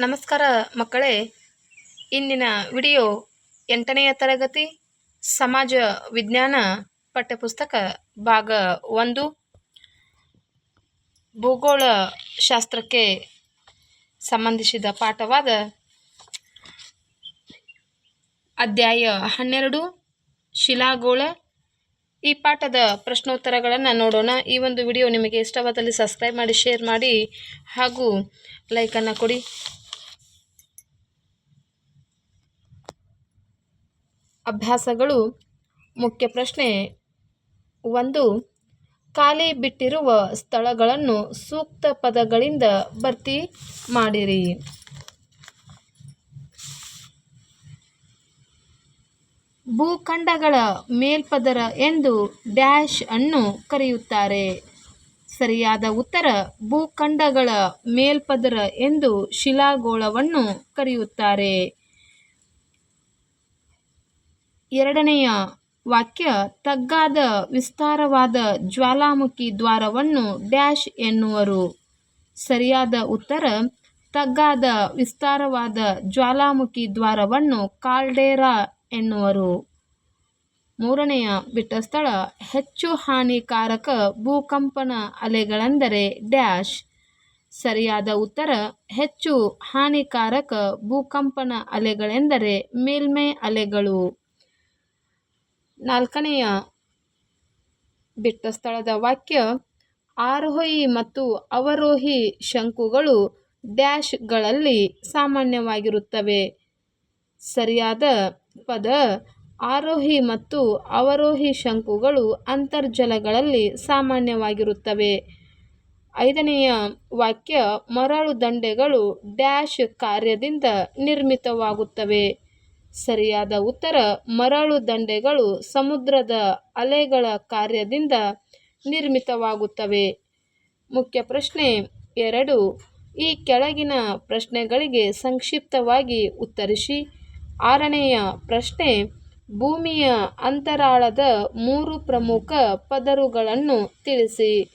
ನಮಸ್ಕಾರ ಮಕ್ಕಳೇ. ಇಂದಿನ ವಿಡಿಯೋ ಎಂಟನೆಯ ತರಗತಿ ಸಮಾಜ ವಿಜ್ಞಾನ ಪಠ್ಯಪುಸ್ತಕ ಭಾಗ ಒಂದು. ಭೂಗೋಳ ಶಾಸ್ತ್ರಕ್ಕೆ ಸಂಬಂಧಿಸಿದ ಪಾಠವಾದ ಅಧ್ಯಾಯ ಹನ್ನೆರಡು, ಶಿಲಾಗೋಳ. ಈ ಪಾಠದ ಪ್ರಶ್ನೋತ್ತರಗಳನ್ನು ನೋಡೋಣ. ಈ ಒಂದು ವಿಡಿಯೋ ನಿಮಗೆ ಇಷ್ಟವಾದಲ್ಲಿ ಸಬ್ಸ್ಕ್ರೈಬ್ ಮಾಡಿ, ಶೇರ್ ಮಾಡಿ ಹಾಗೂ ಲೈಕನ್ನು ಕೊಡಿ. ಅಭ್ಯಾಸಗಳು ಮುಖ್ಯ ಪ್ರಶ್ನೆ ಒಂದು. ಖಾಲಿ ಬಿಟ್ಟಿರುವ ಸ್ಥಳಗಳನ್ನು ಸೂಕ್ತ ಪದಗಳಿಂದ ಭರ್ತಿ ಮಾಡಿರಿ. ಭೂಖಂಡಗಳ ಮೇಲ್ಪದರ ಎಂದು ಡ್ಯಾಶ್ ಅನ್ನು ಕರೆಯುತ್ತಾರೆ. ಸರಿಯಾದ ಉತ್ತರ ಭೂಖಂಡಗಳ ಮೇಲ್ಪದರ ಎಂದು ಶಿಲಾಗೋಳವನ್ನು ಕರೆಯುತ್ತಾರೆ. ಎರಡನೆಯ ವಾಕ್ಯ, ತಗ್ಗಾದ ವಿಸ್ತಾರವಾದ ಜ್ವಾಲಾಮುಖಿ ದ್ವಾರವನ್ನು ಡ್ಯಾಶ್ ಎನ್ನುವರು. ಸರಿಯಾದ ಉತ್ತರ, ತಗ್ಗಾದ ವಿಸ್ತಾರವಾದ ಜ್ವಾಲಾಮುಖಿ ದ್ವಾರವನ್ನು ಕಾಲ್ಡೇರಾ ಎನ್ನುವರು. ಮೂರನೆಯ ಬಿಟ್ಟ ಸ್ಥಳ ಹೆಚ್ಚು ಹಾನಿಕಾರಕ ಭೂಕಂಪನ ಅಲೆಗಳೆಂದರೆ ಡ್ಯಾಶ್. ಸರಿಯಾದ ಉತ್ತರ, ಹೆಚ್ಚು ಹಾನಿಕಾರಕ ಭೂಕಂಪನ ಅಲೆಗಳೆಂದರೆ ಮೇಲ್ಮೈ ಅಲೆಗಳು. ನಾಲ್ಕನೆಯ ಬಿಟ್ಟ ಸ್ಥಳದ ವಾಕ್ಯ, ಆರೋಹಿ ಮತ್ತು ಅವರೋಹಿ ಶಂಕುಗಳು ಡ್ಯಾಶ್ಗಳಲ್ಲಿ ಸಾಮಾನ್ಯವಾಗಿರುತ್ತವೆ. ಸರಿಯಾದ ಪದ, ಆರೋಹಿ ಮತ್ತು ಅವರೋಹಿ ಶಂಕುಗಳು ಅಂತರ್ಜಲಗಳಲ್ಲಿ ಸಾಮಾನ್ಯವಾಗಿರುತ್ತವೆ. ಐದನೆಯ ವಾಕ್ಯ, ಮರಳು ದಂಡೆಗಳು ಡ್ಯಾಶ್ ಕಾರ್ಯದಿಂದ ನಿರ್ಮಿತವಾಗುತ್ತವೆ. ಸರಿಯಾದ ಉತ್ತರ, ಮರಳು ದಂಡೆಗಳು ಸಮುದ್ರದ ಅಲೆಗಳ ಕಾರ್ಯದಿಂದ ನಿರ್ಮಿತವಾಗುತ್ತವೆ. ಮುಖ್ಯ ಪ್ರಶ್ನೆ ಎರಡು, ಈ ಕೆಳಗಿನ ಪ್ರಶ್ನೆಗಳಿಗೆ ಸಂಕ್ಷಿಪ್ತವಾಗಿ ಉತ್ತರಿಸಿ. ಆರನೆಯ ಪ್ರಶ್ನೆ, ಭೂಮಿಯ ಅಂತರಾಳದ ಮೂರು ಪ್ರಮುಖ ಪದರುಗಳನ್ನು ತಿಳಿಸಿ.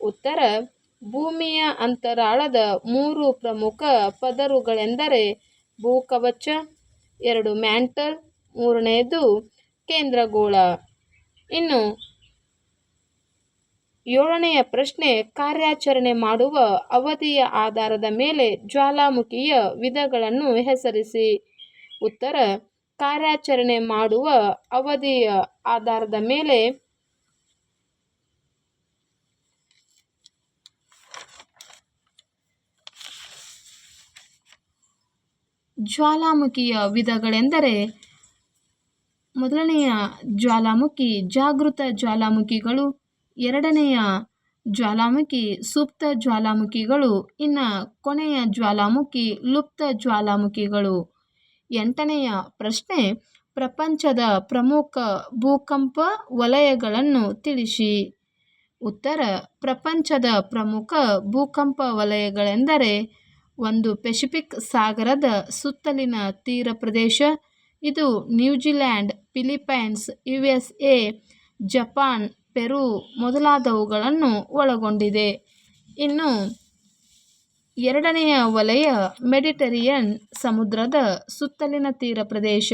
ಉತ್ತರ, ಭೂಮಿಯ ಅಂತರಾಳದ ಮೂರು ಪ್ರಮುಖ ಪದರುಗಳೆಂದರೆ ಭೂಕವಚ ಎರಡು ಮ್ಯಾಂಟಲ್ ಮೂರನೆಯದು ಕೇಂದ್ರಗೋಳ. ಇನ್ನು ಏಳನೆಯ ಪ್ರಶ್ನೆ, ಕಾರ್ಯಾಚರಣೆ ಮಾಡುವ ಅವಧಿಯ ಆಧಾರದ ಮೇಲೆ ಜ್ವಾಲಾಮುಖಿಯ ವಿಧಗಳನ್ನು ಹೆಸರಿಸಿ. ಉತ್ತರ, ಕಾರ್ಯಾಚರಣೆ ಮಾಡುವ ಅವಧಿಯ ಆಧಾರದ ಮೇಲೆ ಜ್ವಾಲಾಮುಖಿಯ ವಿಧಗಳೆಂದರೆ ಮೊದಲನೆಯ ಜ್ವಾಲಾಮುಖಿ ಜಾಗೃತ ಜ್ವಾಲಾಮುಖಿಗಳು, ಎರಡನೆಯ ಜ್ವಾಲಾಮುಖಿ ಸುಪ್ತ ಜ್ವಾಲಾಮುಖಿಗಳು, ಇನ್ನು ಕೊನೆಯ ಜ್ವಾಲಾಮುಖಿ ಲುಪ್ತ ಜ್ವಾಲಾಮುಖಿಗಳು. ಎಂಟನೆಯ ಪ್ರಶ್ನೆ, ಪ್ರಪಂಚದ ಪ್ರಮುಖ ಭೂಕಂಪ ವಲಯಗಳನ್ನು ತಿಳಿಸಿ. ಉತ್ತರ, ಪ್ರಪಂಚದ ಪ್ರಮುಖ ಭೂಕಂಪ ವಲಯಗಳೆಂದರೆ ಒಂದು ಪೆಸಿಫಿಕ್ ಸಾಗರದ ಸುತ್ತಲಿನ ತೀರ ಪ್ರದೇಶ. ಇದು New Zealand Philippines U S A Japan, Peru ಮೊದಲಾದವುಗಳನ್ನು ಒಳಗೊಂಡಿದೆ. ಇನ್ನು ಎರಡನೆಯ ವಲಯ ಮೆಡಿಟರಿಯನ್ ಸಮುದ್ರದ ಸುತ್ತಲಿನ ತೀರ ಪ್ರದೇಶ.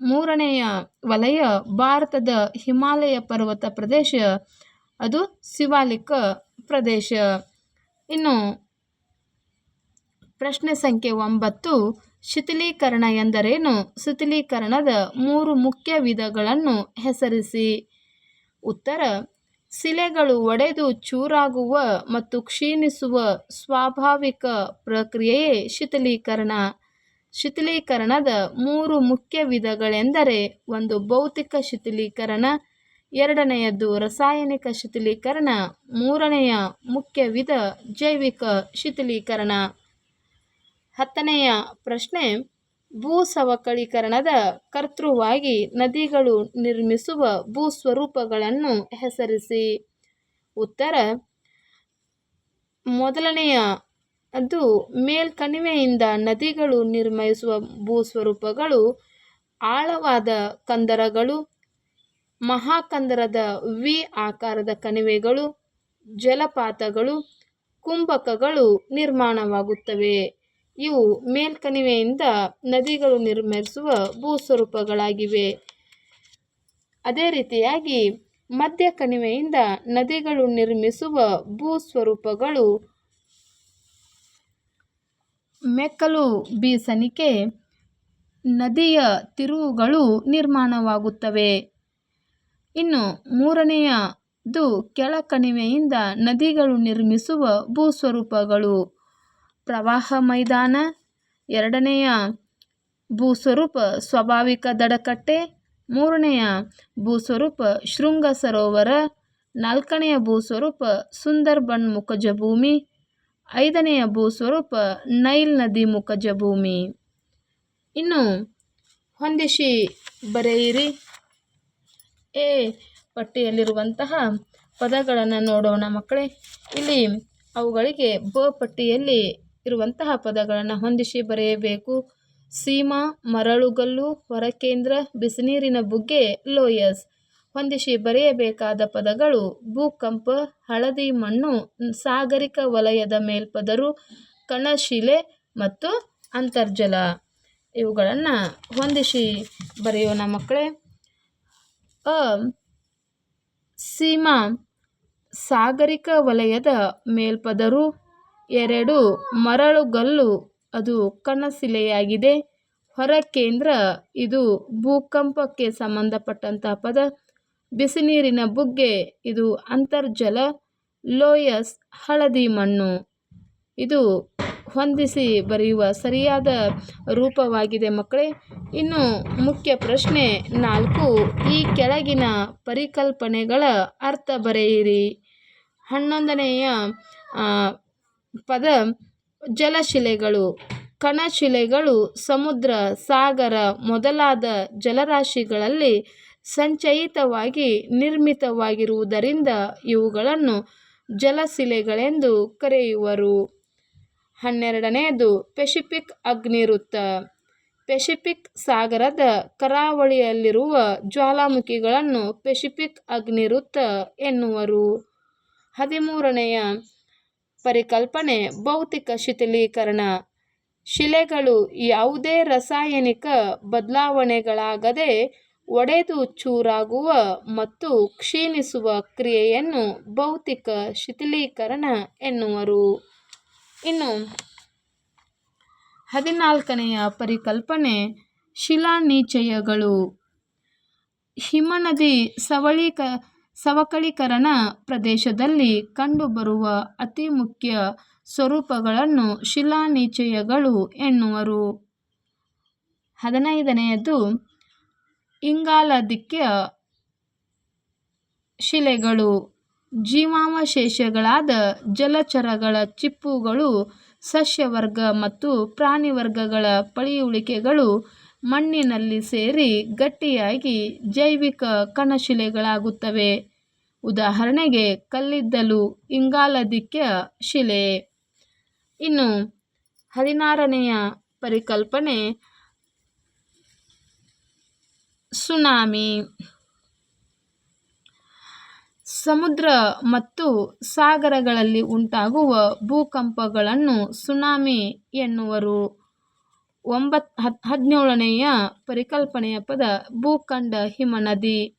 ಮೂರನೆಯ ವಲಯ ಭಾರತದ ಹಿಮಾಲಯ ಪರ್ವತ ಪ್ರದೇಶ. ಅದು ಶಿವಾಲಿಕ ಪ್ರದೇಶ. ಇನ್ನು ಪ್ರಶ್ನೆ ಸಂಖ್ಯೆ ಒಂಬತ್ತು, ಶಿಥಿಲೀಕರಣ ಎಂದರೇನು? ಶಿಥಿಲೀಕರಣದ ಮೂರು ಮುಖ್ಯ ವಿಧಗಳನ್ನು ಹೆಸರಿಸಿ. ಉತ್ತರ, ಶಿಲೆಗಳು ಒಡೆದು ಚೂರಾಗುವ ಮತ್ತು ಕ್ಷೀಣಿಸುವ ಸ್ವಾಭಾವಿಕ ಪ್ರಕ್ರಿಯೆಯೇ ಶಿಥಿಲೀಕರಣ. ಶಿಥಿಲೀಕರಣದ ಮೂರು ಮುಖ್ಯ ವಿಧಗಳೆಂದರೆ ಒಂದು ಭೌತಿಕ ಶಿಥಿಲೀಕರಣ, ಎರಡನೆಯದು ರಾಸಾಯನಿಕ ಶಿಥಿಲೀಕರಣ, ಮೂರನೆಯ ಮುಖ್ಯ ವಿಧ ಜೈವಿಕ ಶಿಥಿಲೀಕರಣ. ಹತ್ತನೆಯ ಪ್ರಶ್ನೆ ಭೂ ಸವಕಳೀಕರಣದ ಕರ್ತೃವಾಗಿ ನದಿಗಳು ನಿರ್ಮಿಸುವ ಭೂಸ್ವರೂಪಗಳನ್ನು ಹೆಸರಿಸಿ. ಉತ್ತರ ಮೊದಲನೆಯ ಅದು ಮೇಲ್ಕಣಿವೆಯಿಂದ ನದಿಗಳು ನಿರ್ಮಿಸುವ ಭೂಸ್ವರೂಪಗಳು ಆಳವಾದ ಕಂದರಗಳು, ಮಹಾಕಂದರದ ವಿ ಆಕಾರದ ಕಣಿವೆಗಳು, ಜಲಪಾತಗಳು, ಕುಂಭಕಗಳು ನಿರ್ಮಾಣವಾಗುತ್ತವೆ. ಇವು ಮೇಲ್ಕಣಿವೆಯಿಂದ ನದಿಗಳು ನಿರ್ಮಿಸುವ ಭೂಸ್ವರೂಪಗಳಾಗಿವೆ. ಅದೇ ರೀತಿಯಾಗಿ ಮಧ್ಯ ಕಣಿವೆಯಿಂದ ನದಿಗಳು ನಿರ್ಮಿಸುವ ಭೂಸ್ವರೂಪಗಳು ಮೆಕ್ಕಲು ಬೀಸಣಿಕೆ, ನದಿಯ ತಿರುವುಗಳು ನಿರ್ಮಾಣವಾಗುತ್ತವೆ. ಇನ್ನು ಮೂರನೆಯದು ಕೆಳಕಣಿವೆಯಿಂದ ನದಿಗಳು ನಿರ್ಮಿಸುವ ಭೂಸ್ವರೂಪಗಳು. ಪ್ರವಾಹ ಮೈದಾನ, ಎರಡನೆಯ ಭೂಸ್ವರೂಪ ಸ್ವಾಭಾವಿಕ ದಡಕಟ್ಟೆ, ಮೂರನೆಯ ಭೂಸ್ವರೂಪ ಶೃಂಗ ಸರೋವರ, ನಾಲ್ಕನೆಯ ಭೂಸ್ವರೂಪ ಸುಂದರ್ಬನ್ ಮುಖಜ ಭೂಮಿ ಐದನೆಯ ಭೂಸ್ವರೂಪ ನೈಲ್ ನದಿ ಮುಖಜ ಭೂಮಿ ಇನ್ನು ಹೊಂದಿಸಿ ಬರೆಯಿರಿ. ಎ ಪಟ್ಟಿಯಲ್ಲಿರುವಂತಹ ಪದಗಳನ್ನು ನೋಡೋಣ ಮಕ್ಕಳೇ. ಇಲ್ಲಿ ಅವುಗಳಿಗೆ ಬ ಪಟ್ಟಿಯಲ್ಲಿ ಇರುವಂತಹ ಪದಗಳನ್ನು ಹೊಂದಿಸಿ ಬರೆಯಬೇಕು. ಸೀಮಾ, ಮರಳುಗಲ್ಲು, ಹೊರಕೇಂದ್ರ, ಬಿಸಿನೀರಿನ ಬುಗ್ಗೆ, ಲೋಯಸ್. ಹೊಂದಿಸಿ ಬರೆಯಬೇಕಾದ ಪದಗಳು ಭೂಕಂಪ, ಹಳದಿ ಮಣ್ಣು, ಸಾಗರಿಕ ವಲಯದ ಮೇಲ್ಪದರು, ಕಣಶಿಲೆ ಮತ್ತು ಅಂತರ್ಜಲ. ಇವುಗಳನ್ನು ಹೊಂದಿಸಿ ಬರೆಯೋಣ ಮಕ್ಕಳೇ. ಅ, ಸೀಮಾ, ಸಾಗರಿಕ ವಲಯದ ಮೇಲ್ಪದರು ಎರಡು ಮರಳುಗಲ್ಲು. ಅದು ಕಣಶಿಲೆಯಾಗಿದೆ ಹೊರಕೇಂದ್ರ, ಇದು ಭೂಕಂಪಕ್ಕೆ ಸಂಬಂಧಪಟ್ಟಂತಹ ಪದ. ಬಿಸಿನೀರಿನ ಬುಗ್ಗೆ, ಇದು ಅಂತರ್ಜಲ. ಲೋಯಸ್, ಹಳದಿ ಮಣ್ಣು. ಇದು ಹೊಂದಿಸಿ ಬರೆಯುವ ಸರಿಯಾದ ರೂಪವಾಗಿದೆ ಮಕ್ಕಳೇ. ಇನ್ನು ಮುಖ್ಯ ಪ್ರಶ್ನೆ ನಾಲ್ಕು. ಈ ಕೆಳಗಿನ ಪರಿಕಲ್ಪನೆಗಳ ಅರ್ಥ ಬರೆಯಿರಿ. ಹನ್ನೊಂದನೆಯ ಪದ ಜಲಶಿಲೆಗಳು. ಕಣಶಿಲೆಗಳು ಸಮುದ್ರ, ಸಾಗರ ಮೊದಲಾದ ಜಲರಾಶಿಗಳಲ್ಲಿ ಸಂಚಯಿತವಾಗಿ ನಿರ್ಮಿತವಾಗಿರುವುದರಿಂದ ಇವುಗಳನ್ನು ಜಲಶಿಲೆಗಳೆಂದು ಕರೆಯುವರು. ಹನ್ನೆರಡನೆಯದು, ಪೆಸಿಫಿಕ್ ಅಗ್ನಿವೃತ್ತ. ಪೆಸಿಫಿಕ್ ಸಾಗರದ ಕರಾವಳಿಯಲ್ಲಿರುವ ಜ್ವಾಲಾಮುಖಿಗಳನ್ನು ಪೆಸಿಫಿಕ್ ಅಗ್ನಿವೃತ್ತ ಎನ್ನುವರು. ಹದಿಮೂರನೆಯ ಪರಿಕಲ್ಪನೆ, ಭೌತಿಕ ಶಿಥಿಲೀಕರಣ. ಶಿಲೆಗಳು ಯಾವುದೇ ರಾಸಾಯನಿಕ ಬದಲಾವಣೆಗಳಾಗದೆ ಒಡೆದು ಚೂರಾಗುವ ಮತ್ತು ಕ್ಷೀಣಿಸುವ ಕ್ರಿಯೆಯನ್ನು ಭೌತಿಕ ಶಿಥಿಲೀಕರಣ ಎನ್ನುವರು. ಇನ್ನು ಹದಿನಾಲ್ಕನೆಯ ಪರಿಕಲ್ಪನೆ, ಶಿಲಾನಿಚಯಗಳು. ಹಿಮನದಿ ಸವಳೀಕ ಸವಕಳೀಕರಣ ಪ್ರದೇಶದಲ್ಲಿ ಕಂಡುಬರುವ ಅತಿ ಮುಖ್ಯ ಸ್ವರೂಪಗಳನ್ನು ಶಿಲಾನಿಚಯಗಳು ಎನ್ನುವರು. ಹದಿನೈದನೆಯದು ಇಂಗಾಲಧಿಕ್ಯ ಶಿಲೆಗಳು. ಜೀವಾವಶೇಷಗಳಾದ ಜಲಚರಗಳ ಚಿಪ್ಪುಗಳು, ಸಸ್ಯವರ್ಗ ಮತ್ತು ಪ್ರಾಣಿವರ್ಗಗಳ ಪಳೆಯುಳಿಕೆಗಳು ಮಣ್ಣಿನಲ್ಲಿ ಸೇರಿ ಗಟ್ಟಿಯಾಗಿ ಜೈವಿಕ ಕಣಶಿಲೆಗಳಾಗುತ್ತವೆ. ಉದಾಹರಣೆಗೆ ಕಲ್ಲಿದ್ದಲು ಇಂಗಾಲದಿಕ್ಯ ಶಿಲೆ. ಇನ್ನು ಹದಿನಾರನೆಯ ಪರಿಕಲ್ಪನೆ, ಸುನಾಮಿ. ಸಮುದ್ರ ಮತ್ತು ಸಾಗರಗಳಲ್ಲಿ ಉಂಟಾಗುವ ಭೂಕಂಪಗಳನ್ನು ಸುನಾಮಿ ಎನ್ನುವರು. ಒಂಬತ್, ಹದ್ ಹದಿನೇಳನೆಯ ಪರಿಕಲ್ಪನೆಯ ಪದ ಭೂಖಂಡ ಹಿಮನದಿ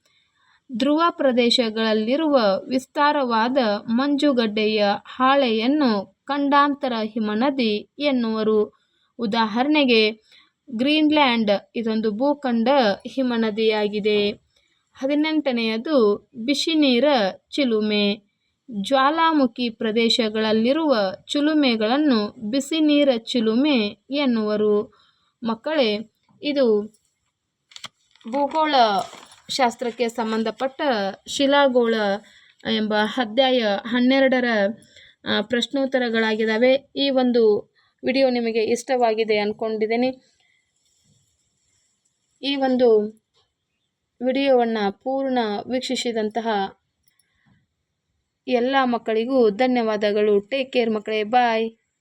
ಧ್ರುವ ಪ್ರದೇಶಗಳಲ್ಲಿರುವ ವಿಸ್ತಾರವಾದ ಮಂಜುಗಡ್ಡೆಯ ಹಾಳೆಯನ್ನು ಖಂಡಾಂತರ ಹಿಮನದಿ ಎನ್ನುವರು. ಉದಾಹರಣೆಗೆ, ಗ್ರೀನ್ಲ್ಯಾಂಡ್ ಇದೊಂದು ಭೂಖಂಡ ಹಿಮನದಿಯಾಗಿದೆ ಹದಿನೆಂಟನೆಯದು ಬಿಸಿನೀರ ಚಿಲುಮೆ. ಜ್ವಾಲಾಮುಖಿ ಪ್ರದೇಶಗಳಲ್ಲಿರುವ ಚಿಲುಮೆಗಳನ್ನು ಬಿಸಿನೀರ ಚಿಲುಮೆ ಎನ್ನುವರು. ಮಕ್ಕಳೇ, ಇದು ಭೂಗೋಳ ಶಾಸ್ತ್ರಕ್ಕೆ ಸಂಬಂಧಪಟ್ಟ ಶಿಲಾಗೋಳ ಎಂಬ ಅಧ್ಯಾಯ ಹನ್ನೆರಡರ ಪ್ರಶ್ನೋತ್ತರಗಳಾಗಿದ್ದಾವೆ. ಈ ಒಂದು ವಿಡಿಯೋ ನಿಮಗೆ ಇಷ್ಟವಾಗಿದೆ ಅಂದ್ಕೊಂಡಿದ್ದೀನಿ ಈ ಒಂದು ವಿಡಿಯೋವನ್ನು ಪೂರ್ಣ ವೀಕ್ಷಿಸಿದಂತಹ ಎಲ್ಲ ಮಕ್ಕಳಿಗೂ ಧನ್ಯವಾದಗಳು. ಟೇಕ್ ಕೇರ್ ಮಕ್ಕಳೇ. ಬಾಯ್